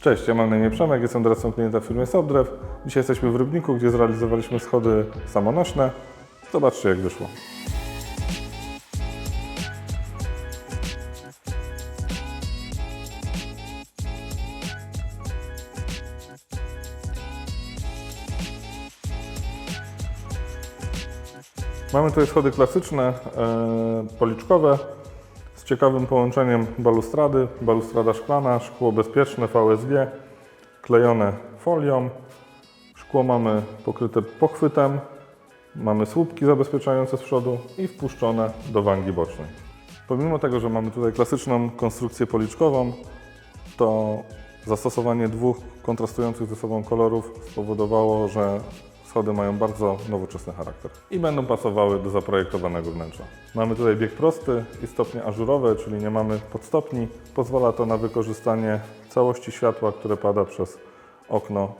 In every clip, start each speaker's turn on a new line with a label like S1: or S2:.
S1: Cześć, ja mam na imię Przemek, jestem doradcą klienta w firmie Sobdrew. Dzisiaj jesteśmy w Rybniku, gdzie zrealizowaliśmy schody samonośne. Zobaczcie jak wyszło. Mamy tutaj schody klasyczne, e, policzkowe, ciekawym połączeniem balustrady, balustrada szklana, szkło bezpieczne VSG, klejone folią. Szkło mamy pokryte pochwytem, mamy słupki zabezpieczające z przodu i wpuszczone do wangi bocznej. Pomimo tego, że mamy tutaj klasyczną konstrukcję policzkową, to zastosowanie dwóch kontrastujących ze sobą kolorów spowodowało, że schody mają bardzo nowoczesny charakter i będą pasowały do zaprojektowanego wnętrza. Mamy tutaj bieg prosty i stopnie ażurowe, czyli nie mamy podstopni. Pozwala to na wykorzystanie całości światła, które pada przez okno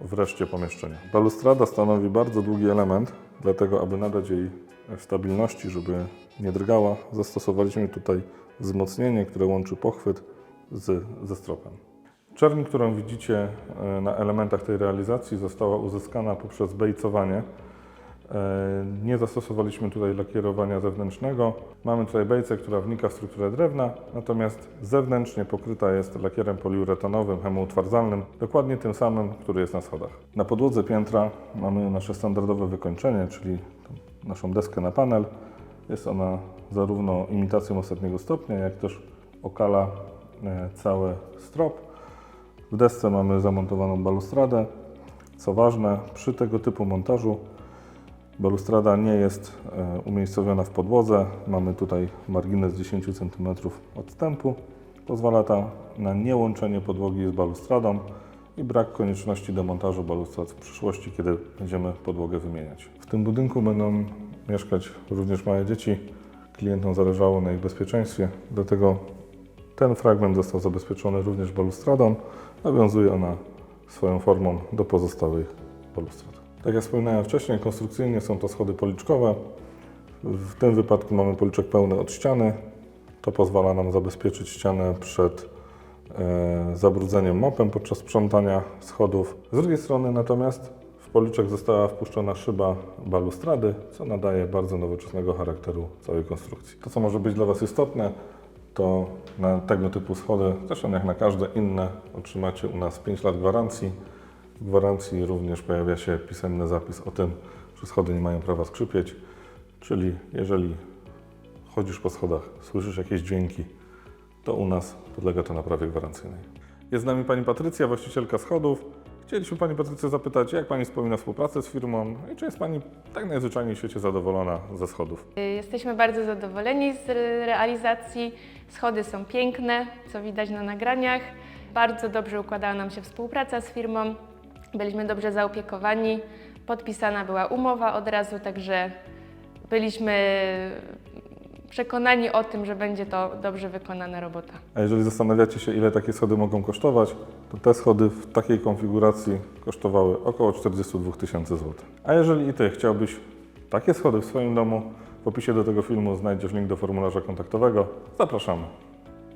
S1: w reszcie pomieszczenia. Balustrada stanowi bardzo długi element, dlatego aby nadać jej stabilności, żeby nie drgała, zastosowaliśmy tutaj wzmocnienie, które łączy pochwyt z, ze stropem. Czerń, którą widzicie e, na elementach tej realizacji została uzyskana poprzez bejcowanie. E, Nie zastosowaliśmy tutaj lakierowania zewnętrznego. Mamy tutaj bejcę, która wnika w strukturę drewna, natomiast zewnętrznie pokryta jest lakierem poliuretanowym, hemoutwardzalnym, dokładnie tym samym, który jest na schodach. Na podłodze piętra mamy nasze standardowe wykończenie, czyli naszą deskę na panel. Jest ona zarówno imitacją ostatniego stopnia, jak też okala e, cały strop. W desce mamy zamontowaną balustradę. Co ważne, przy tego typu montażu balustrada nie jest e, umiejscowiona w podłodze. Mamy tutaj margines 10 cm odstępu. Pozwala to na niełączenie podłogi z balustradą i brak konieczności demontażu balustrad w przyszłości, kiedy będziemy podłogę wymieniać. W tym budynku będą mieszkać również małe dzieci. Klientom zależało na ich bezpieczeństwie, dlatego ten fragment został zabezpieczony również balustradą. Nawiązuje ona swoją formą do pozostałych balustrad. Tak jak wspominałem wcześniej, konstrukcyjnie są to schody policzkowe. W tym wypadku mamy policzek pełny od ściany. To pozwala nam zabezpieczyć ścianę przed e, zabrudzeniem mopem podczas sprzątania schodów. Z drugiej strony natomiast w policzek została wpuszczona szyba balustrady, co nadaje bardzo nowoczesnego charakteru całej konstrukcji. To, co może być dla Was istotne, to na tego typu schody, zresztą jak na każde inne, otrzymacie u nas 5 lat gwarancji. W gwarancji również pojawia się pisemny zapis o tym, że schody nie mają prawa skrzypieć, czyli jeżeli chodzisz po schodach, słyszysz jakieś dźwięki, to u nas podlega to naprawie gwarancyjnej. Jest z nami Pani Patrycja, właścicielka schodów. Chcieliśmy Pani Patrycję zapytać, jak Pani wspomina współpracę z firmą i czy jest Pani tak najzwyczajniej w świecie zadowolona ze schodów?
S2: Jesteśmy bardzo zadowoleni z re- realizacji. Schody są piękne, co widać na nagraniach. Bardzo dobrze układała nam się współpraca z firmą. Byliśmy dobrze zaopiekowani. Podpisana była umowa od razu, także byliśmy przekonani o tym, że będzie to dobrze wykonana robota.
S1: A jeżeli zastanawiacie się, ile takie schody mogą kosztować, to te schody w takiej konfiguracji kosztowały około 42 tysięcy złotych. A jeżeli i Ty chciałbyś takie schody w swoim domu, w opisie do tego filmu znajdziesz link do formularza kontaktowego. Zapraszamy.